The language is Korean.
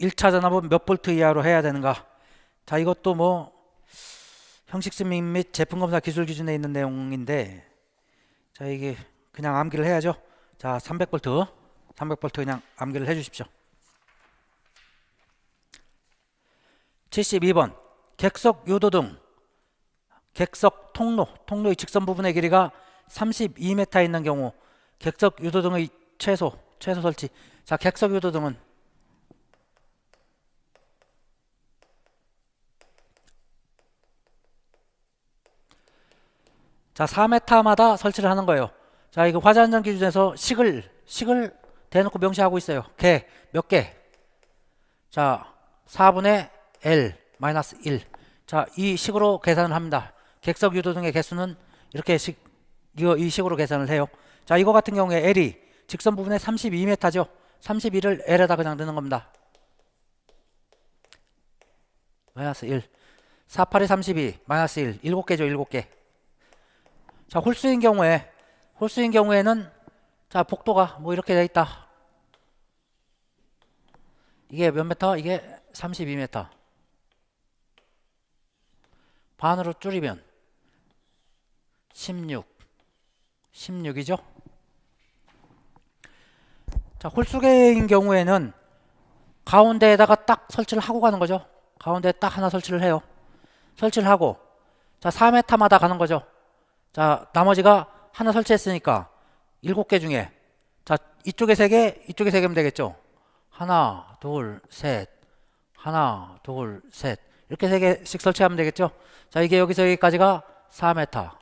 1차 전압은 몇 볼트 이하로 해야 되는가? 자, 이것도 뭐 형식 스밍 및 제품 검사 기술 기준에 있는 내용인데 자, 이게 그냥 암기를 해야죠. 자, 300볼트. 300볼트 그냥 암기를 해 주십시오. 72번. 객석 유도등 객석 통로, 통로의 직선 부분의 길이가 32m 있는 경우 객석 유도등의 최소, 최소 설치. 자, 객석 유도등은 자, 4m마다 설치를 하는 거예요. 자, 이거 화재안전 기준에서 식을 식을 대놓고 명시하고 있어요. 개 몇 개? 자, 4분의 L 마이너스 1. 자, 이 식으로 계산을 합니다. 객석 유도 등의 개수는 이렇게 식 이거 이 식으로 계산을 해요. 자, 이거 같은 경우에 L이 직선 부분에 32m죠. 32를 L에다 그냥 넣는 겁니다. 마이너스 1. 4, 8이 32, 마이너스 1. 7개죠, 7개. 자, 홀수인 경우에 홀수인 경우에는 자, 복도가 뭐 이렇게 돼 있다. 이게 몇 메터? 이게 32m. 반으로 줄이면 16. 16이죠? 자, 홀수계인 경우에는 가운데에다가 딱 설치를 하고 가는 거죠. 가운데에 딱 하나 설치를 해요. 설치를 하고 자, 4m마다 가는 거죠. 자, 나머지가 하나 설치했으니까 일곱 개 중에 자, 이쪽에 세 개, 이쪽에 세 개면 되겠죠. 하나, 둘, 셋. 하나, 둘, 셋. 이렇게 세 개씩 설치하면 되겠죠. 자, 이게 여기서 여기까지가 4m.